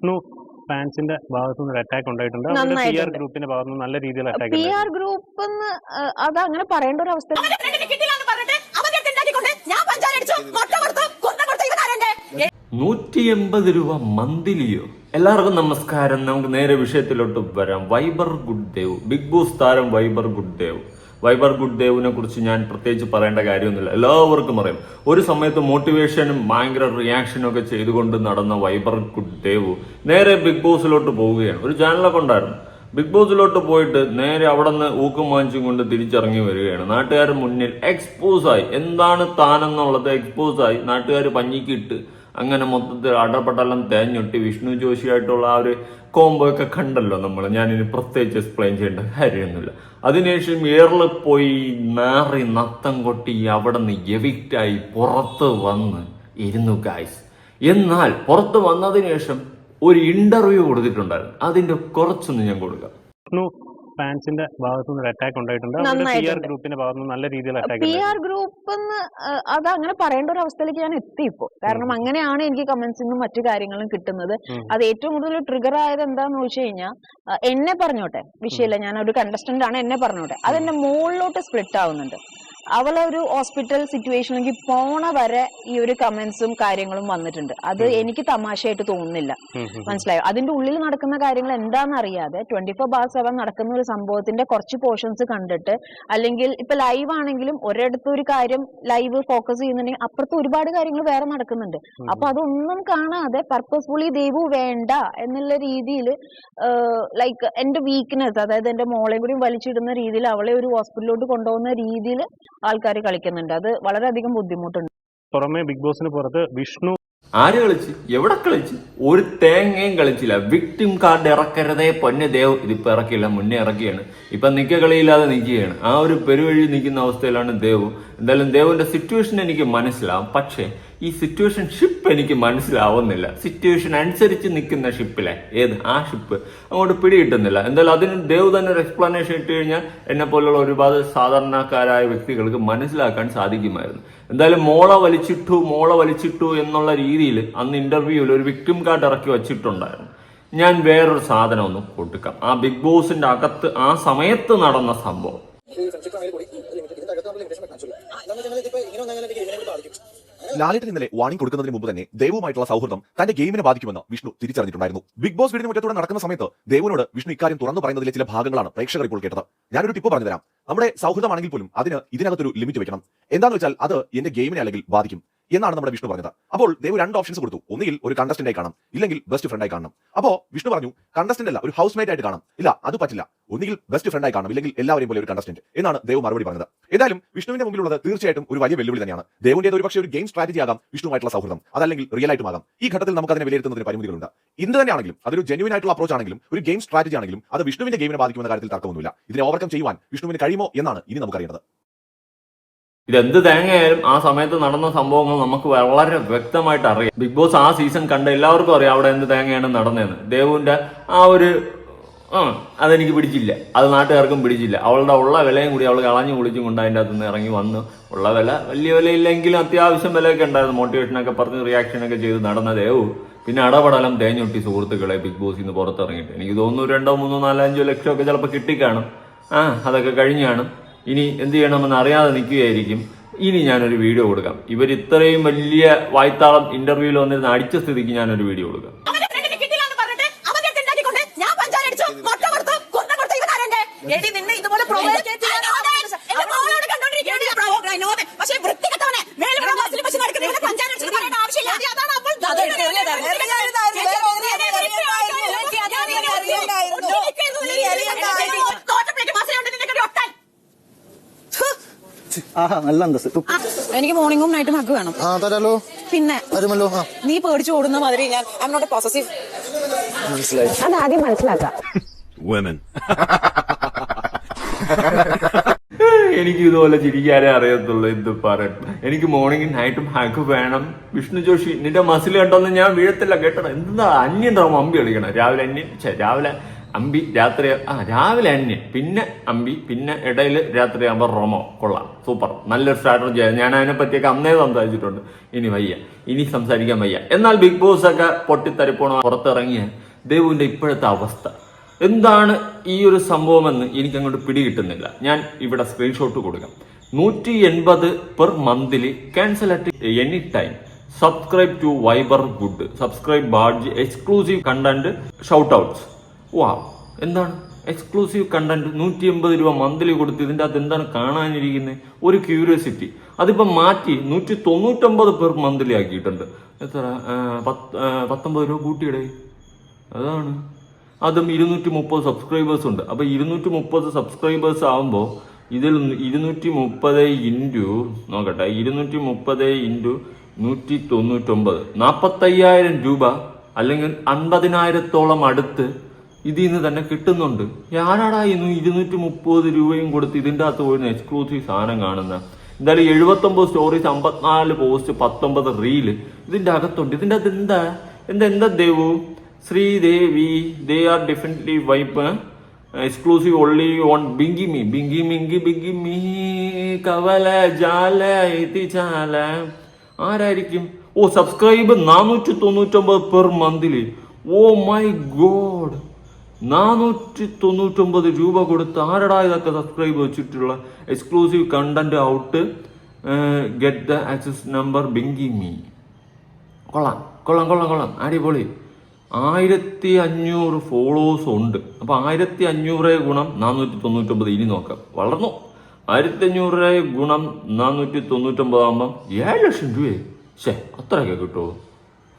വിഷ്ണു ഫാൻസിന്റെ ഭാഗത്തു നിന്ന് അറ്റാക്ക് ഉണ്ടായിട്ടുണ്ട്. പി ആർ നന്നായിട്ടുണ്ട്. ഗ്രൂപ്പിന്റെ ഭാഗത്തു നിന്ന് നല്ല രീതിയിൽ അറ്റാക്ക് പി ആർ ഗ്രൂപ്പ് അത് അങ്ങനെ പറയേണ്ട ഒരു അവസ്ഥ നൂറ്റി എൺപത് രൂപ മന്തിലിയോ? എല്ലാവർക്കും നമസ്കാരം. നമുക്ക് നേരെ വിഷയത്തിലോട്ട് വരാം. Viber good Dev. Bigg Boss താരം Viber good Dev. Viber good ദേവിനെ കുറിച്ച് ഞാൻ പ്രത്യേകിച്ച് പറയേണ്ട കാര്യമൊന്നുമില്ല. എല്ലാവർക്കും അറിയാം. ഒരു സമയത്ത് മോട്ടിവേഷനും ഭയങ്കര റിയാക്ഷനും ഒക്കെ ചെയ്തുകൊണ്ട് നടന്ന വൈബർ ഗുഡ് ദേവ് നേരെ ബിഗ് ബോസിലോട്ട് പോവുകയാണ്. ഒരു ചാനലൊക്കെ ഉണ്ടായിരുന്നു. ബിഗ് ബോസിലോട്ട് പോയിട്ട് നേരെ അവിടെ നിന്ന് ഊക്കും വാങ്ങിച്ചും കൊണ്ട് തിരിച്ചിറങ്ങി വരികയാണ്. നാട്ടുകാർ മുന്നിൽ എക്സ്പോസ് ആയി. എന്താണ് താനെന്നുള്ളത് എക്സ്പോസ് ആയി. നാട്ടുകാർ പഞ്ഞിക്കിട്ട് അങ്ങനെ മൊത്തത്തിൽ അടപ്പെട്ടെല്ലാം തേഞ്ഞൊട്ടി വിഷ്ണു ജോഷിയായിട്ടുള്ള ആ ഒരു കോംബോ ഒക്കെ കണ്ടല്ലോ നമ്മൾ ഞാനിനി പ്രത്യേകിച്ച് എക്സ്പ്ലെയിൻ ചെയ്യേണ്ട കാര്യമൊന്നുമില്ല. അതിനുശേഷം എയറിൽ പോയി നാറി നത്തം കൊട്ടി അവിടെ നിന്ന് എവിക്റ്റായി പുറത്ത് വന്ന് ഇരുന്നു ഗായ്സ് എന്നാൽ പുറത്ത് വന്നതിന് ശേഷം ഒരു ഇന്റർവ്യൂ കൊടുത്തിട്ടുണ്ടായിരുന്നു. അതിന്റെ കുറച്ചൊന്ന് ഞാൻ കൊടുക്കാം. ഫാൻസിന്റെ ഭാഗത്തു നിന്ന് അറ്റാക്ക് ഉണ്ടായിട്ടുണ്ട്. പി ആർ നന്നായിട്ടുണ്ട്. ഗ്രൂപ്പിന്റെ ഭാഗത്തു നല്ല രീതിയിൽ അറ്റാക്ക് പി ആർ ഗ്രൂപ്പ് അത് അങ്ങനെ പറയേണ്ട ഒരു അവസ്ഥയിലേക്ക് ഞാൻ എത്തി ഇപ്പോ. കാരണം അങ്ങനെയാണ് എനിക്ക് കമന്റ്സിനും മറ്റു കാര്യങ്ങളും കിട്ടുന്നത്. അത് ഏറ്റവും കൂടുതൽ ട്രിഗർ ആയത് എന്താന്ന് വെച്ച് കഴിഞ്ഞാൽ എന്നെ പറഞ്ഞോട്ടെ. വിഷയമില്ല ഞാൻ ഒരു കണ്ടസ്റ്റന്റ് ആണ് എന്നെ പറഞ്ഞോട്ടെ. അതെന്റെ മുകളിലോട്ട് സ്പ്ലിറ്റ് ആവുന്നുണ്ട്. അവളെ ഒരു ഹോസ്പിറ്റൽ സിറ്റുവേഷനിലേക്ക് പോണ വരെ ഈ ഒരു കമന്റ്സും കാര്യങ്ങളും വന്നിട്ടുണ്ട്. അത് എനിക്ക് തമാശയായിട്ട് തോന്നുന്നില്ല. മനസ്സിലായോ? അതിന്റെ ഉള്ളിൽ നടക്കുന്ന കാര്യങ്ങൾ എന്താണെന്ന് അറിയാതെ ട്വന്റി ഫോർ ബാർ സെവൻ നടക്കുന്ന ഒരു സംഭവത്തിന്റെ കുറച്ച് പോർഷൻസ് കണ്ടിട്ട് അല്ലെങ്കിൽ ഇപ്പൊ ലൈവ് ആണെങ്കിലും ഒരിടത്ത് ഒരു കാര്യം ലൈവ് ഫോക്കസ് ചെയ്യുന്നുണ്ടെങ്കിൽ അപ്പുറത്ത് ഒരുപാട് കാര്യങ്ങൾ വേറെ നടക്കുന്നുണ്ട്. അപ്പൊ അതൊന്നും കാണാതെ പർപ്പസ്ഫുള്ളി ദൈവം വേണ്ട എന്നുള്ള രീതിയിൽ ലൈക്ക് എന്റെ വീക്ക്നെസ് അതായത് എന്റെ മോളെ കൂടി വലിച്ചിടുന്ന രീതിയിൽ അവളെ ഒരു ഹോസ്പിറ്റലിലോട്ട് കൊണ്ടുപോകുന്ന രീതിയിൽ ആൾക്കാർ കളിക്കുന്നുണ്ട്. അത് വളരെയധികം ബുദ്ധിമുട്ടുണ്ട്. പുറമെ ബിഗ് ബോസിന് പുറത്ത് വിഷ്ണു ആര് കളിച്ച്? എവിടെ കളിച്ച്? ഒരു തേങ്ങയും കളിച്ചില്ല. വിക്ടിം കാർഡ് ഇറക്കരുതേ പൊന്നെ ദേവ്. ഇതിപ്പോ ഇറക്കിയില്ല മുന്നേ ഇറക്കിയാണ്. ഇപ്പൊ നിക്ക കളിയില്ലാതെ നിൽക്കുകയാണ് ആ ഒരു പെരുവഴി നിൽക്കുന്ന അവസ്ഥയിലാണ് ദേവ്. എന്തായാലും ദേവിന്റെ സിറ്റുവേഷൻ എനിക്ക് മനസ്സിലാവും. പക്ഷേ ഈ സിറ്റുവേഷൻ ഷിപ്പ് എനിക്ക് മനസ്സിലാവുന്നില്ല. സിറ്റുവേഷൻ അനുസരിച്ച് നിൽക്കുന്ന ഷിപ്പിലെ ഏത്? ആ ഷിപ്പ് അങ്ങോട്ട് പിടികിട്ടുന്നില്ല. എന്തായാലും അതിന് ദേവ് തന്നെ ഒരു എക്സ്പ്ലനേഷൻ ഇട്ട് കഴിഞ്ഞാൽ എന്നെ പോലുള്ള ഒരുപാട് സാധാരണക്കാരായ വ്യക്തികൾക്ക് മനസ്സിലാക്കാൻ സാധിക്കുമായിരുന്നു. എന്തായാലും മോള വലിച്ചിട്ടു മോള വലിച്ചിട്ടു എന്നുള്ള രീതിയിൽ അന്ന് ഇന്റർവ്യൂവിൽ ഒരു വിക്ടിം കാർഡ് ഇറക്കി വെച്ചിട്ടുണ്ടായിരുന്നു. ഞാൻ വേറൊരു സാധനം ഒന്ന് കൊടുക്കാം. ആ ബിഗ് ബോസിന്റെ അകത്ത് ആ സമയത്ത് നടന്ന സംഭവം. ലാലേട്ടൻ ഇന്നലെ വാണിംഗ് കൊടുക്കുന്നതിന് മുമ്പ് തന്നെ ദേവുമായിട്ടുള്ള സൗഹൃദം തന്റെ ഗെയിമിനെ ബാധിക്കുമെന്ന് വിഷ്ണു തിരിച്ചറിഞ്ഞിട്ടുണ്ടായിരുന്നു. ബിഗ് ബോസ് വീടിന് മുറ്റത്തൂടെ നടക്കുന്ന സമയത്ത് ദേവുവിനോട് വിഷ്ണു ഇക്കാര്യം തുറന്നു പറയുന്നതിലെ ചില ഭാഗങ്ങളാണ് പ്രേക്ഷകർ ഇപ്പോൾ കേട്ടത്. ഞാനൊരു ടിപ്പ് പറഞ്ഞുതരാം. നമ്മുടെ സൗഹൃദമാണെങ്കിൽ പോലും അതിന് ഇതിനകത്തൊരു ലിമിറ്റ് വെക്കണം. എന്താണെന്ന് വെച്ചാൽ അത് എന്റെ ഗെയിമിനെ അല്ലെങ്കിൽ ബാധിക്കും. എന്നാണ് നമ്മുടെ വിഷ്ണു പറഞ്ഞത്. അപ്പോൾ ദേവ് രണ്ട് ഓപ്ഷൻസ് കൊടുത്തു. ഒന്നുകിൽ ഒരു കണ്ടസ്റ്റന്റായി കാണാം ഇല്ലെങ്കിൽ ബെസ്റ്റ് ഫ്രണ്ടായി കാണണം. അപ്പോ വിഷ്ണു പറഞ്ഞു കണ്ടസ്റ്റന്റ് അല്ല ഒരു ഹൗസ് മേറ്റ് ആയിട്ട് കാണാം. ഇല്ല അത് പറ്റില്ല. ഒന്നുകിൽ ബെസ്റ്റ് ഫ്രണ്ടായി കാണണം ഇല്ലെങ്കിൽ എല്ലാവരെയും പോലെ ഒരു കണ്ടസ്റ്റന്റ് എന്നാണ് ദേവ് മറുപടി പറഞ്ഞത്. ഏതായാലും വിഷ്ണുവിന്റെ മുമ്പിലുള്ളത് തീർച്ചയായിട്ടും ഒരു വലിയ വെല്ലുവിളി തന്നെയാണ്. ദേവിന്റെ ഒരു പക്ഷേ ഒരു ഗെയിം സ്ട്രാറ്റജി ആകാം വിഷ്ണുമായിട്ടുള്ള സൗഹൃദം. അതല്ലെങ്കിൽ റിയൽ ആയിട്ട് ആകാം ഈ ഘട്ടത്തിൽ നമുക്ക് അതിനെ വിലയിരുത്തുന്നതിന് പരിമിതികളുണ്ട്. ഇന്ന് തന്നെയാണെങ്കിലും അതൊരു ജെന്യൂൻ ആയിട്ടുള്ള അപ്രോച്ച് ആണെങ്കിലും ഒരു ഗെയിം സ്ട്രാറ്റജി ആണെങ്കിലും അത് വിഷ്ണുവിന്റെ ഗെയിമിനെ ബാധിക്കുന്ന കാര്യത്തിൽ തർക്കമൊന്നുമില്ല. ഇതിനെ ഓവർകം ചെയ്യുവാൻ വിഷ്ണുവിന് കഴിയുമോ എന്നാണ് ഇനി നമുക്കറിയേണ്ടത്. ഇതെന്ത് തേങ്ങയായാലും ആ സമയത്ത് നടന്ന സംഭവങ്ങൾ നമുക്ക് വളരെ വ്യക്തമായിട്ട് അറിയാം. ബിഗ് ബോസ് ആ സീസൺ കണ്ട എല്ലാവർക്കും അറിയാം അവിടെ എന്ത് തേങ്ങയാണ് നടന്നതെന്ന്. ദേവുവിന്റെ ആ ഒരു ആ അതെനിക്ക് പിടിച്ചില്ല. അത് നാട്ടുകാർക്കും പിടിച്ചില്ല. അവളുടെ ഉള്ള വിലയും കൂടി അവൾ കളഞ്ഞു കുളിച്ചും കൊണ്ട് അതിന്റെ അകത്തുനിന്ന് ഇറങ്ങി വന്ന്. ഉള്ള വില വലിയ വിലയില്ലെങ്കിലും അത്യാവശ്യം വിലയൊക്കെ ഉണ്ടായിരുന്നു. മോട്ടിവേഷനൊക്കെ പറഞ്ഞ് റിയാക്ഷനൊക്കെ ചെയ്ത് നടന്ന ദേവു പിന്നെ അടപടലം തേഞ്ഞൊട്ടി സുഹൃത്തുക്കളെ ബിഗ് ബോസിൽ നിന്ന് പുറത്തിറങ്ങിയിട്ട്. എനിക്ക് തോന്നുന്നു രണ്ടോ മൂന്നോ നാലോ അഞ്ചോ ലക്ഷം ഒക്കെ ചിലപ്പോൾ കിട്ടിക്കാണും. ആ അതൊക്കെ കഴിഞ്ഞ് കാണും. ഇനി എന്ത് ചെയ്യണമെന്ന് അറിയാതെ നിൽക്കുകയായിരിക്കും. ഇനി ഞാനൊരു വീഡിയോ കൊടുക്കാം. ഇവർ ഇത്രയും വലിയ വായ്ത്താളം ഇന്റർവ്യൂവിൽ വന്നിരുന്ന അടിച്ച സ്ഥിതിക്ക് ഞാനൊരു വീഡിയോ കൊടുക്കാം. അവന്റെ ഫ്രണ്ടിന് കിട്ടില്ലാന്ന് പറഞ്ഞിട്ട് അവന്റെ അടുത്ത് ഉണ്ടാക്കിക്കൊണ്ട് ഞാൻ പഞ്ചാരടിച്ചു മുട്ട കൊടുത്തു കുന്ന കൊടുത്തു ഇവനാരെന്റെ എടി നിന്നെ ഇതുപോലെ പ്രൊവോക്ക് എന്റെ മോളോട് കണ്ടോണ്ടിരിക്കുകയാണ് പക്ഷേ വൃത്തികെട്ടവനെ മേലുള്ള ബസ്സിൽ വെച്ച് നടക്കുന്ന ഇവിടെ പഞ്ചാരടിച്ചു പറയേണ്ട ആവശ്യമില്ല അതാണ് അപ്പോൾ തോറ്റപ്പിലേക്ക് ബസ്സിലുണ്ട് നിന്റെ കടി ഒട്ടാൻ ആഹാ നല്ല അന്തസ് എനിക്ക് മോർണിംഗും നൈറ്റും ഹഗ് വേണം. ആ തരാലോ. പിന്നെ വരുമല്ലോ ആ. നീ പേടിച്ചു ഓടുന്ന മാതിരി ഞാൻ ഐ നോട്ട് പോസസീവ് മനസ്സിലായി. അതാദ്യം മനസ്സിലാക്കാം. Women. എനിക്ക് ഇതുപോലെ ചിരിക്കാനേ അറിയത്തുള്ളൂ എന്ത് പറയട്ടെ. എനിക്ക് മോർണിംഗും നൈറ്റും ഹാക്ക് വേണം. വിഷ്ണു ജോഷി നിന്റെ മസിൽ കണ്ടൊന്നും ഞാൻ വീഴത്തില്ല കേട്ടോ എന്താ അന്യം തോന്നുന്നു അമ്പി കളിക്കണം. രാവിലെ അന്യം ഛെ, രാവിലെ അമ്പി രാത്രി ആ രാവിലെ അന്യ. പിന്നെ അമ്പി പിന്നെ ഇടയിൽ രാത്രി ആകുമ്പോൾ റൊമോ. കൊള്ളാം. സൂപ്പർ. നല്ലൊരു സ്ട്രാറ്റജി ഞാൻ അതിനെ പറ്റിയൊക്കെ അന്നേ സംസാരിച്ചിട്ടുണ്ട്. ഇനി വയ്യ. ഇനി സംസാരിക്കാൻ വയ്യ. എന്നാൽ ബിഗ് ബോസ് ഒക്കെ പൊട്ടിത്തെറിപ്പോണ പുറത്തിറങ്ങിയ ദേവുവിന്റെ ഇപ്പോഴത്തെ അവസ്ഥ. എന്താണ് ഈ ഒരു സംഭവമെന്ന് എനിക്ക് അങ്ങോട്ട് പിടികിട്ടുന്നില്ല. ഞാൻ ഇവിടെ സ്ക്രീൻഷോട്ട് കൊടുക്കാം. നൂറ്റി എൺപത് per monthly cancel at any time subscribe to Viber good subscribe badge exclusive content shout outs വാ എന്താണ്? എക്സ്ക്ലൂസീവ് കണ്ടന്റ് നൂറ്റി എൺപത് രൂപ മന്ത്ലി കൊടുത്ത് ഇതിന്റെ അകത്ത് എന്താണ് കാണാനിരിക്കുന്നത് ഒരു ക്യൂരിയോസിറ്റി അതിപ്പം മാറ്റി നൂറ്റി തൊണ്ണൂറ്റൊമ്പത് പേർ മന്ത്ലി ആക്കിയിട്ടുണ്ട്. എത്ര? പത്ത് പത്തൊമ്പത് രൂപ കൂട്ടിയിടേ. അതാണ്. അതും ഇരുന്നൂറ്റി മുപ്പത് സബ്സ്ക്രൈബേഴ്സ് ഉണ്ട്. അപ്പോൾ ഇരുന്നൂറ്റി മുപ്പത് സബ്സ്ക്രൈബേഴ്സ് ആകുമ്പോൾ ഇതിൽ ഇരുന്നൂറ്റി മുപ്പത് ഇന്റു നോക്കട്ടെ ഇരുന്നൂറ്റി മുപ്പത് ഇന്റു നൂറ്റി തൊണ്ണൂറ്റൊമ്പത് നാൽപ്പത്തയ്യായിരം രൂപ അല്ലെങ്കിൽ അൻപതിനായിരത്തോളം അടുത്ത് ഇതിൽ നിന്ന് തന്നെ കിട്ടുന്നുണ്ട്. ഞാനാടാ ഇന്ന് ഇരുന്നൂറ്റി മുപ്പത് രൂപയും കൊടുത്ത് ഇതിന്റെ അകത്ത് പോയിരുന്ന എക്സ്ക്ലൂസീവ് സാധനം കാണുന്ന. എന്തായാലും എഴുപത്തൊമ്പത് സ്റ്റോറീസ് അമ്പത്തിനാല് പോസ്റ്റ് പത്തൊമ്പത് റീൽ ഇതിന്റെ അകത്തുണ്ട്. ഇതിന്റെ അകത്ത് എന്താ? എന്താ എന്താ Devu? Sreedevi they are definitely vibe exclusive only on Binki മീ ബിങ്കി മിങ്കി ബിങ്കി മീ കവല ജാല എത്തിച്ചാല ആരായിരിക്കും? ഓ സബ്സ്ക്രൈബ് നാനൂറ്റി തൊണ്ണൂറ്റൊമ്പത് per monthly oh my god നാനൂറ്റി തൊണ്ണൂറ്റൊമ്പത് രൂപ കൊടുത്ത് ആരടാ ഇതൊക്കെ സബ്സ്ക്രൈബ് വെച്ചിട്ടുള്ള exclusive content out get the access number Binki മീ കൊള്ളാം കൊള്ളാം കൊള്ളാം കൊള്ളാം. അടിപൊളി. ആയിരത്തി അഞ്ഞൂറ് ഫോളോവേഴ്സ് ഉണ്ട്. അപ്പോൾ ആയിരത്തി അഞ്ഞൂറ് ഗുണം നാനൂറ്റി തൊണ്ണൂറ്റൊമ്പത് ഇനി നോക്കാം. വളർന്നു. ആയിരത്തി അഞ്ഞൂറ് ഗുണം നാനൂറ്റി തൊണ്ണൂറ്റൊമ്പതാകുമ്പം ഏഴ് ലക്ഷം രൂപയെ ശേ അത്രയൊക്കെ കിട്ടുമോ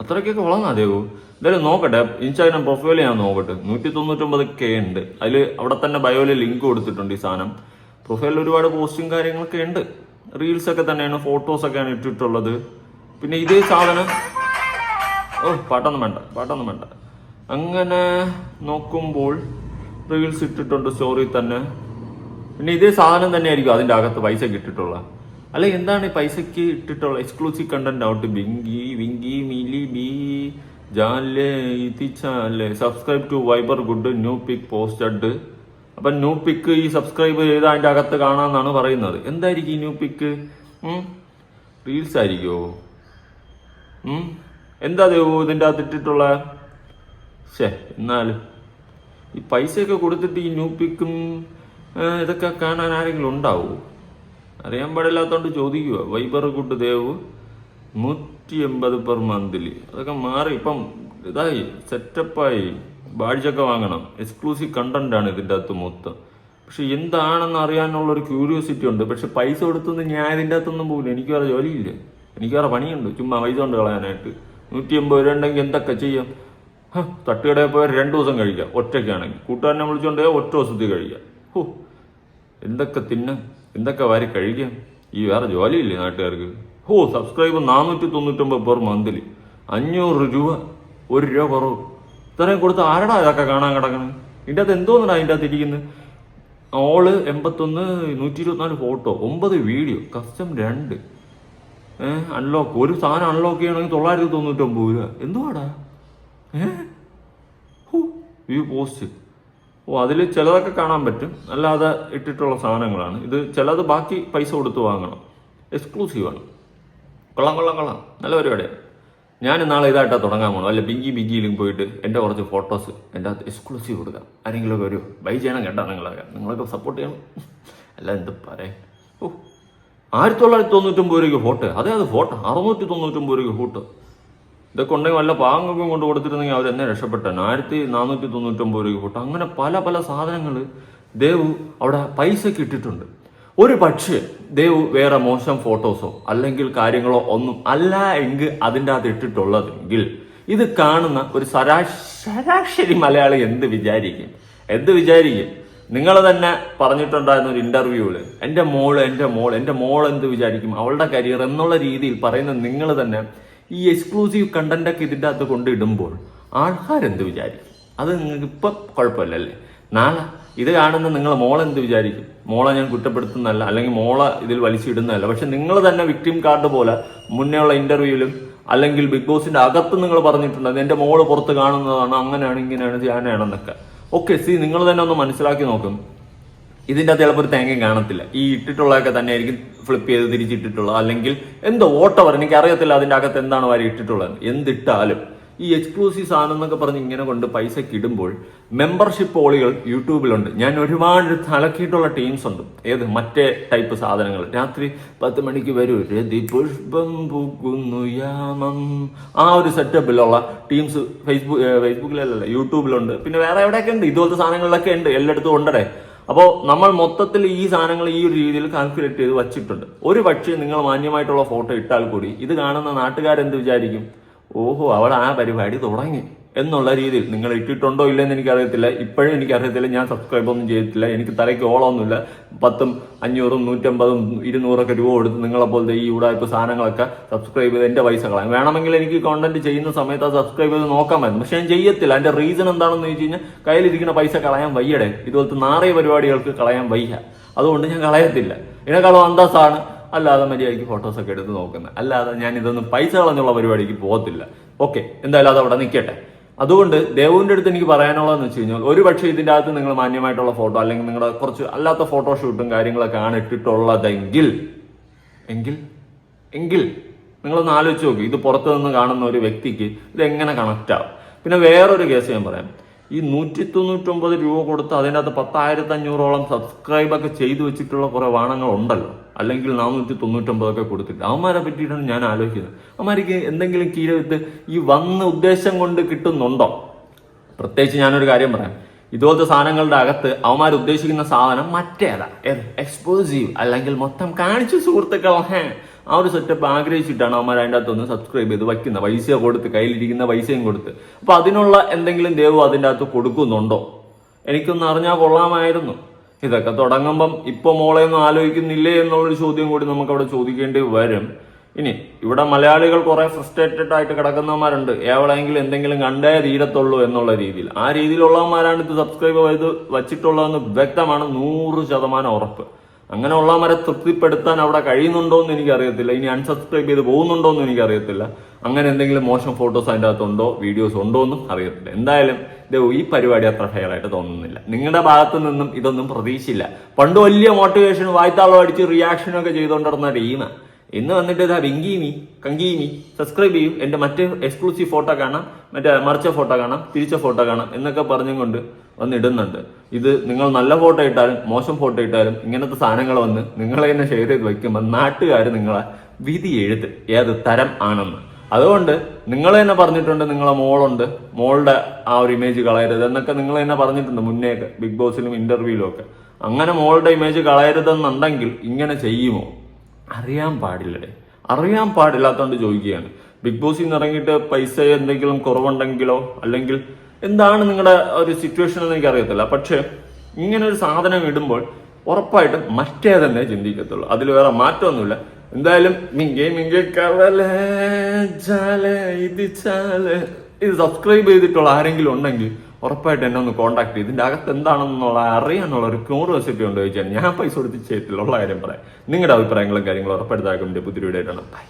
അത്രയ്ക്കൊക്കെ വളർന്നാതേവോ എന്തായാലും നോക്കട്ടെ ഇൻസ്റ്റാഗ്രാം പ്രൊഫൈൽ ഞാൻ നോക്കട്ടെ. നൂറ്റി തൊണ്ണൂറ്റൊമ്പത് കെ ഉണ്ട്. അതിൽ അവിടെ തന്നെ ബയോയിൽ ലിങ്ക് കൊടുത്തിട്ടുണ്ട് ഈ സാധനം. പ്രൊഫൈലിൽ ഒരുപാട് പോസ്റ്റും കാര്യങ്ങളൊക്കെ ഉണ്ട്. റീൽസ് ഒക്കെ തന്നെയാണ് ഫോട്ടോസ് ഒക്കെയാണ് ഇട്ടിട്ടുള്ളത്. പിന്നെ ഇതേ സാധനം. ഓ പാട്ടൊന്നും വേണ്ട പാട്ടൊന്നും വേണ്ട. അങ്ങനെ നോക്കുമ്പോൾ റീൽസ് ഇട്ടിട്ടുണ്ട് സ്റ്റോറി തന്നെ. പിന്നെ ഇതേ സാധനം തന്നെയായിരിക്കും അതിന്റെ അകത്ത് പൈസ ഇട്ടിട്ടുള്ള അല്ല എന്താണ് പൈസക്ക് ഇട്ടിട്ടുള്ള എക്സ്ക്ലൂസീവ് കണ്ടന്റ് ഔട്ട് ബിങ്കി വിങ്കി മിലി ബി ജാലെ ഇതിച്ചാലെ subscribe to Viber good new pic post posted അപ്പം ന്യൂ പിക്ക് ഈ സബ്സ്ക്രൈബ് ചെയ്ത് അതിന്റെ അകത്ത് കാണാമെന്നാണ് പറയുന്നത്. എന്തായിരിക്കും ഈ ന്യൂ പിക്ക് റീൽസ് ആയിരിക്കുമോ എന്താ ദേവു ഇതിന്റെ അകത്ത് ഇട്ടിട്ടുള്ള? ശേ എന്നാലും. ഈ പൈസയൊക്കെ കൊടുത്തിട്ട് ഈ ന്യൂ പിക്കും ഇതൊക്കെ കാണാൻ ആരെങ്കിലും ഉണ്ടാവോ? അറിയാൻ പാടില്ലാത്തോണ്ട് ചോദിക്കുക വൈബർ ഗുഡ് ദേവ് നൂറ്റി എൺപത് പെർ മന്ത്ലി. അതൊക്കെ മാറി ഇപ്പം ഇതായി സെറ്റപ്പായി. ബാഴ്ചൊക്കെ വാങ്ങണം. എക്സ്ക്ലൂസീവ് കണ്ടന്റ് ആണ് ഇതിന്റെ അകത്ത് മൊത്തം. പക്ഷെ എന്താണെന്ന് അറിയാനുള്ള ഒരു ക്യൂരിയോസിറ്റി ഉണ്ട്. പക്ഷെ പൈസ കൊടുത്തൊന്നും ഞാൻ ഇതിന്റെ അകത്തൊന്നും പോകില്ല എനിക്ക് വേറെ ജോലിയില്ല. എനിക്ക് വേറെ പണിയുണ്ട്. ചുമ്മാ പൈസ കൊണ്ട് കളയാനായിട്ട്. നൂറ്റി എൺപത് രൂപ ഉണ്ടെങ്കിൽ എന്തൊക്കെ ചെയ്യാം? തട്ടുകടയിൽ പോയാൽ രണ്ട് ദിവസം കഴിക്കാം. ഒറ്റയ്ക്കാണെങ്കിൽ. കൂട്ടുകാരനെ വിളിച്ചുകൊണ്ട് ഒറ്റ ദിവസത്തിൽ കഴിക്കാം. ഹോ എന്തൊക്കെ തിന്നാം എന്തൊക്കെ വാരി കഴിക്കാം? ഈ വേറെ ജോലിയില്ലേ നാട്ടുകാർക്ക്? ഹോ സബ്സ്ക്രൈബ് നാനൂറ്റി തൊണ്ണൂറ്റൊമ്പത് പെർ മന്ത്ലി അഞ്ഞൂറ് രൂപ ഒരു രൂപ കുറവ്. ഇത്രയും കൊടുത്ത് ആരടാ ഇതൊക്കെ കാണാൻ കിടക്കണേ? ഇതിന്റെ അകത്ത് എന്തോന്നാ അതിന്റെ അകത്ത് ഇരിക്കുന്നത് ഓൾ എൺപത്തൊന്ന് നൂറ്റി ഇരുപത്തിനാല് ഫോട്ടോ ഒമ്പത് വീഡിയോ കസ്റ്റം രണ്ട്. ഏഹ് അൺലോക്ക് ഒരു സാധനം അൺലോക്ക് ചെയ്യണമെങ്കിൽ തൊള്ളായിരത്തി തൊണ്ണൂറ്റൊമ്പത് രൂപ. എന്തുവാടാ? ഏഹ് വ്യൂ പോസ്റ്റ് ഓ അതിൽ ചിലതൊക്കെ കാണാൻ പറ്റും. അല്ലാതെ ഇട്ടിട്ടുള്ള സാധനങ്ങളാണ്. ഇത് ചിലത് ബാക്കി പൈസ കൊടുത്ത് വാങ്ങണം. എക്സ്ക്ലൂസീവാണ് കൊള്ളാം കൊള്ളാം കൊള്ളാം. നല്ല പരിപാടിയാണ് ഞാൻ നാളെ ഇതായിട്ടാണ് തുടങ്ങാൻ പോകണം അല്ല ബിങ്കി ബിങ്കിയിലും പോയിട്ട് എന്റെ കുറച്ച് ഫോട്ടോസ് എന്റെ അകത്ത് എക്സ്ക്ലൂസീവ് കൊടുക്കാം. ആരെങ്കിലുമൊക്കെ ഒരു ബൈ ചെയ്യണം കേട്ടോ നിങ്ങളൊക്കെ. നിങ്ങളൊക്കെ സപ്പോർട്ട് ചെയ്യണം. അല്ല എന്ത് പറയാം ഓ ആയിരത്തി തൊള്ളായിരത്തി തൊണ്ണൂറ്റൊമ്പത് രൂപയ്ക്ക് ഫോട്ടോ അതെ അത് ഫോട്ടോ അറുന്നൂറ്റി തൊണ്ണൂറ്റൊമ്പത് രൂപയ്ക്ക് ഫോട്ടോ ഇതൊക്കെ ഉണ്ടെങ്കിൽ വല്ല പാങ്ങൊക്കെ കൊണ്ട് കൊടുത്തിരുന്നെങ്കിൽ അവർ എന്നെ രക്ഷപ്പെട്ടു. ആയിരത്തി നാനൂറ്റി തൊണ്ണൂറ്റൊമ്പത് രൂപ ഫോട്ടോ അങ്ങനെ പല പല സാധനങ്ങൾ ദേവു അവിടെ പൈസക്ക് ഇട്ടിട്ടുണ്ട്. ഒരു പക്ഷേ ദേവു വേറെ മോശം ഫോട്ടോസോ അല്ലെങ്കിൽ കാര്യങ്ങളോ ഒന്നും അല്ല എങ്കിൽ അതിന്റെ അകത്ത് ഇട്ടിട്ടുള്ളതെങ്കിൽ ഇത് കാണുന്ന ഒരു ശരാശരി മലയാളി എന്ത് വിചാരിക്കും? എന്ത് വിചാരിക്കും? നിങ്ങൾ തന്നെ പറഞ്ഞിട്ടുണ്ടായിരുന്ന ഒരു ഇന്റർവ്യൂവിൽ എന്റെ മോൾ എന്റെ മോൾ എന്റെ മോൾ എന്ത് വിചാരിക്കും? അവളുടെ കരിയർ എന്നുള്ള രീതിയിൽ പറയുന്ന നിങ്ങൾ തന്നെ ഈ എക്സ്ക്ലൂസീവ് കണ്ടന്റ് ഒക്കെ ഇതിന്റെ അകത്ത് കൊണ്ടിടുമ്പോൾ ആൾക്കാരെന്ത് വിചാരിക്കും? അത് നിങ്ങൾക്ക് ഇപ്പൊ കുഴപ്പമില്ലല്ലേ നാളെ ഇത് കാണുന്ന നിങ്ങൾ മോളെ എന്ത് വിചാരിക്കും? മോളെ ഞാൻ കുറ്റപ്പെടുത്തുന്നതല്ല അല്ലെങ്കിൽ മോളെ ഇതിൽ വലിച്ചിടുന്നതല്ല. പക്ഷെ നിങ്ങൾ തന്നെ വിക്ടിം കാർഡ് പോലെ മുന്നേ ഉള്ള ഇന്റർവ്യൂവിലും അല്ലെങ്കിൽ ബിഗ് ബോസിന്റെ അകത്ത് നിങ്ങൾ പറഞ്ഞിട്ടുണ്ട് എന്റെ മോൾ പുറത്ത് കാണുന്നതാണ് അങ്ങനെയാണ് ഇങ്ങനെയാണ് ഞാനാണെന്നൊക്കെ ഓക്കെ സി നിങ്ങൾ തന്നെ ഒന്ന് മനസ്സിലാക്കി നോക്കും. ഇതിന്റെ അകത്ത് ചിലപ്പോൾ ഒരു തേങ്ങയും കാണത്തില്ല. ഈ ഇട്ടിട്ടുള്ളതൊക്കെ തന്നെ ആയിരിക്കും ഫ്ലിപ്പ് ചെയ്ത് തിരിച്ചിട്ടിട്ടുള്ളത് അല്ലെങ്കിൽ എന്തോ ഓട്ടവർ എനിക്ക് അറിയത്തില്ല അതിന്റെ അകത്ത് എന്താണ് വാരി ഇട്ടിട്ടുള്ളത്. എന്തിട്ടാലും ഈ എക്സ്ക്ലൂസീവ് സാധനം എന്നൊക്കെ പറഞ്ഞ് ഇങ്ങനെ കൊണ്ട് പൈസക്ക് ഇടുമ്പോൾ മെമ്പർഷിപ്പ് ഓളികൾ യൂട്യൂബിലുണ്ട്. ഞാൻ ഒരുപാട് തലക്കിയിട്ടുള്ള ടീംസ് ഉണ്ട്. ഏത് മറ്റേ ടൈപ്പ് സാധനങ്ങൾ. രാത്രി പത്ത് മണിക്ക് വരൂ. രതി പുഷ്പം പൂക്കുന്നു യാമം. ആ ഒരു സെറ്റപ്പിലുള്ള ടീംസ് ഫേസ്ബുക്ക് ഫേസ്ബുക്കിലല്ല യൂട്യൂബിലുണ്ട്. പിന്നെ വേറെ എവിടെയൊക്കെ ഉണ്ട്? ഇതുപോലത്തെ സാധനങ്ങളിലൊക്കെ ഉണ്ട്. എല്ലായിടത്തും ഉണ്ടേ അപ്പോൾ നമ്മൾ മൊത്തത്തിൽ ഈ സാധനങ്ങൾ ഈ ഒരു രീതിയിൽ കാൽക്കുലേറ്റ് ചെയ്ത് വച്ചിട്ടുണ്ട്. ഒരു പക്ഷേ നിങ്ങൾ മാന്യമായിട്ടുള്ള ഫോട്ടോ ഇട്ടാൽ കൂടി ഇത് കാണുന്ന നാട്ടുകാരെന്ത് വിചാരിക്കും? ഓഹോ അവൾ ആ പരിപാടി തുടങ്ങി. എന്നുള്ള രീതിയിൽ നിങ്ങൾ ഇട്ടിട്ടുണ്ടോ ഇല്ലെന്ന് എനിക്കറിയത്തില്ല. ഇപ്പോഴും എനിക്കറിയത്തില്ല. ഞാൻ സബ്സ്ക്രൈബ് ഒന്നും ചെയ്തിട്ടില്ല. എനിക്ക് തലയ്ക്ക് ഓളമൊന്നുമില്ല. പത്തും അഞ്ഞൂറും നൂറ്റമ്പതും ഇരുന്നൂറൊക്കെ രൂപ കൊടുത്ത് നിങ്ങളെ പോലത്തെ ഈ ഉടായ്പ സാധനങ്ങളൊക്കെ സബ്സ്ക്രൈബ് ചെയ്ത് എന്റെ പൈസ കളയാം. വേണമെങ്കിൽ എനിക്ക് കോണ്ടന്റ് ചെയ്യുന്ന സമയത്ത് അത് സബ്സ്ക്രൈബ് ചെയ്ത് നോക്കാമായിരുന്നു പക്ഷെ ഞാൻ ചെയ്യത്തില്ല. അതിന്റെ റീസൺ എന്താണെന്ന് ചോദിച്ചു കഴിഞ്ഞാൽ കയ്യിലിരിക്കുന്ന പൈസ കളയാൻ വയ്യടെ. ഇതുപോലത്തെ നാറിയ പരിപാടികൾക്ക് കളയാൻ വയ്യ. അതുകൊണ്ട് ഞാൻ കളയത്തില്ല. ഇതിനേക്കാളും അന്തസ്സാണ്. അല്ലാതെ മര്യാദയ്ക്ക് ഫോട്ടോസൊക്കെ എടുത്ത് നോക്കുന്നത്. അല്ലാതെ ഞാൻ ഇതൊന്നും പൈസ കളഞ്ഞുള്ള പരിപാടിക്ക് പോകത്തില്ല. ഓക്കെ എന്തായാലും അത് അവിടെ നിൽക്കട്ടെ. അതുകൊണ്ട് ദേവുവിന്റെ അടുത്ത് എനിക്ക് പറയാനുള്ളതെന്ന് വെച്ച് കഴിഞ്ഞാൽ ഒരു പക്ഷേ ഇതിന്റെ അകത്ത് നിങ്ങൾ മാന്യമായിട്ടുള്ള ഫോട്ടോ അല്ലെങ്കിൽ നിങ്ങളുടെ കുറച്ച് അല്ലാത്ത ഫോട്ടോഷൂട്ടും കാര്യങ്ങളൊക്കെ ആണ് ഇട്ടിട്ടുള്ളതെങ്കിൽ എങ്കിൽ എങ്കിൽ നിങ്ങളൊന്ന് ആലോചിച്ച് നോക്കി. ഇത് പുറത്തു നിന്ന് കാണുന്ന ഒരു വ്യക്തിക്ക് ഇത് എങ്ങനെ കണക്റ്റ് ആവും? പിന്നെ വേറൊരു കേസ് ഞാൻ പറയാം. ഈ നൂറ്റി തൊണ്ണൂറ്റൊമ്പത് രൂപ കൊടുത്ത് അതിന്റെ അകത്ത് പത്തായിരത്തി അഞ്ഞൂറോളം സബ്സ്ക്രൈബൊക്കെ ചെയ്തു വെച്ചിട്ടുള്ള കുറേ വാണങ്ങൾ ഉണ്ടല്ലോ അല്ലെങ്കിൽ നാനൂറ്റി തൊണ്ണൂറ്റൊമ്പതൊക്കെ കൊടുത്തിട്ട് അവന്മാരെ പറ്റിയിട്ടാണ് ഞാൻ ആലോചിക്കുന്നത്. അവന്മാർക്ക് എന്തെങ്കിലും കീഴെടുത്ത് ഈ വന്ന ഉദ്ദേശം കൊണ്ട് കിട്ടുന്നുണ്ടോ? പ്രത്യേകിച്ച് ഞാനൊരു കാര്യം പറയാം. ഇതുപോലത്തെ സാധനങ്ങളുടെ അകത്ത് അവന്മാർ ഉദ്ദേശിക്കുന്ന സാധനം മറ്റേതാ എക്സ്പോസീവ് അല്ലെങ്കിൽ മൊത്തം കാണിച്ചു സുഹൃത്തുക്കൾ. ഹേ. ആ ഒരു സെറ്റപ്പ് ആഗ്രഹിച്ചിട്ടാണ് അവന്മാർ അതിന്റെ അകത്തൊന്ന് സബ്സ്ക്രൈബ് ചെയ്ത് വയ്ക്കുന്ന പൈസ കൊടുത്ത് കയ്യിലിരിക്കുന്ന പൈസയും കൊടുത്ത്. അപ്പൊ അതിനുള്ള എന്തെങ്കിലും ദേവോ അതിന്റെ അകത്ത് കൊടുക്കുന്നുണ്ടോ? എനിക്കൊന്ന് അറിഞ്ഞാൽ കൊള്ളാമായിരുന്നു. ഇതൊക്കെ തുടങ്ങുമ്പം ഇപ്പൊ മോളെ ഒന്നും ആലോചിക്കുന്നില്ലേ എന്നുള്ളൊരു ചോദ്യം കൂടി നമുക്ക് അവിടെ ചോദിക്കേണ്ടി വരും. ഇനി ഇവിടെ മലയാളികൾ കുറെ ഫ്രസ്ട്രേറ്റഡ് ആയിട്ട് കിടക്കുന്നവന്മാരുണ്ട്. എവിടെയെങ്കിലും എന്തെങ്കിലും കണ്ടേ തീരത്തുള്ളൂ എന്നുള്ള രീതിയിൽ. ആ രീതിയിലുള്ളവന്മാരാണ് ഇത് സബ്സ്ക്രൈബ് ചെയ്ത് വച്ചിട്ടുള്ളതെന്ന് വ്യക്തമാണ് നൂറ് ശതമാനം ഉറപ്പ്. അങ്ങനെ ഉള്ളവന്മാരെ തൃപ്തിപ്പെടുത്താൻ അവിടെ കഴിയുന്നുണ്ടോ എന്ന് എനിക്കറിയത്തില്ല. ഇനി അൺസബ്സ്ക്രൈബ് ചെയ്ത് പോകുന്നുണ്ടോ എന്ന് എനിക്കറിയത്തില്ല. അങ്ങനെ എന്തെങ്കിലും മോശം ഫോട്ടോസ് അതിന്റെ അകത്തുണ്ടോ വീഡിയോസ് ഉണ്ടോ എന്നും അറിയത്തില്ല. എന്തായാലും ഇത് ഈ പരിപാടി അത്ര ഫെയർ ആയിട്ട് തോന്നുന്നില്ല. നിങ്ങളുടെ ഭാഗത്തു നിന്നും ഇതൊന്നും പ്രതീക്ഷയില്ല. പണ്ട് വലിയ മോട്ടിവേഷൻ വായ്ത്താളം അടിച്ച് റിയാക്ഷനൊക്കെ ചെയ്തുകൊണ്ടിരുന്ന ടീമാണ് ഇന്ന് വന്നിട്ട് ഇതാ വെങ്കീമി കങ്കീമി സബ്സ്ക്രൈബ് ചെയ്യും. എന്റെ മറ്റ് എക്സ്ക്ലൂസീവ് ഫോട്ടോ കാണാം മറ്റേ മറിച്ച ഫോട്ടോ കാണാം തിരിച്ച ഫോട്ടോ കാണാം എന്നൊക്കെ പറഞ്ഞും കൊണ്ട് വന്ന് ഇടുന്നുണ്ട് ഇത് നിങ്ങൾ നല്ല ഫോട്ടോ ഇട്ടാലും മോശം ഫോട്ടോ ഇട്ടാലും ഇങ്ങനത്തെ സാധനങ്ങൾ വന്ന് നിങ്ങളെ തന്നെ ഷെയർ ചെയ്ത് വയ്ക്കുമ്പോൾ നാട്ടുകാർ നിങ്ങളെ വിധി എഴുത്ത് ഏത് തരം ആണെന്ന്. അതുകൊണ്ട് നിങ്ങൾ തന്നെ പറഞ്ഞിട്ടുണ്ട് നിങ്ങളെ മോളുണ്ട് മോളുടെ ആ ഒരു ഇമേജ് കളയരുത് എന്നൊക്കെ നിങ്ങൾ തന്നെ പറഞ്ഞിട്ടുണ്ട് മുന്നേക്ക് ബിഗ് ബോസിലും ഇന്റർവ്യൂവിലും ഒക്കെ. അങ്ങനെ മോളുടെ ഇമേജ് കളയരുതെന്നുണ്ടെങ്കിൽ ഇങ്ങനെ ചെയ്യുമോ? അറിയാൻ പാടില്ലടേ. അറിയാൻ പാടില്ലാത്തോണ്ട് ചോദിക്കുകയാണ്. ബിഗ് ബോസിൽ നിന്ന് ഇറങ്ങിയിട്ട് പൈസ എന്തെങ്കിലും കുറവുണ്ടെങ്കിലോ അല്ലെങ്കിൽ എന്താണ് നിങ്ങളുടെ ഒരു സിറ്റുവേഷൻ എന്ന് എനിക്ക് അറിയത്തില്ല പക്ഷെ ഇങ്ങനെ ഒരു സാധനം ഇടുമ്പോൾ ഉറപ്പായിട്ടും മറ്റേ തന്നെ ചിന്തിക്കത്തുള്ളൂ. അതിൽ വേറെ മാറ്റമൊന്നുമില്ല. എന്തായാലും ചാലേ ഇത് സബ്സ്ക്രൈബ് ചെയ്തിട്ടുള്ള ആരെങ്കിലും ഉണ്ടെങ്കിൽ ഉറപ്പായിട്ട് എന്നെ ഒന്ന് കോൺടാക്ട് ചെയ്ത് ഇതിന്റെ അകത്ത് എന്താണെന്നുള്ള അറിയാനുള്ള ഒരു ക്യൂറിയോസിറ്റി ഉണ്ടോ ചോദിച്ചാൽ ഞാൻ പൈസ കൊടുത്ത് ചെയ്തിട്ടുള്ള കാര്യം പറയാം. നിങ്ങളുടെ അഭിപ്രായങ്ങളും കാര്യങ്ങളും ഉറപ്പെടുത്താക്കും പുതിയ വീഡിയോ ആയിട്ടാണ് ബൈ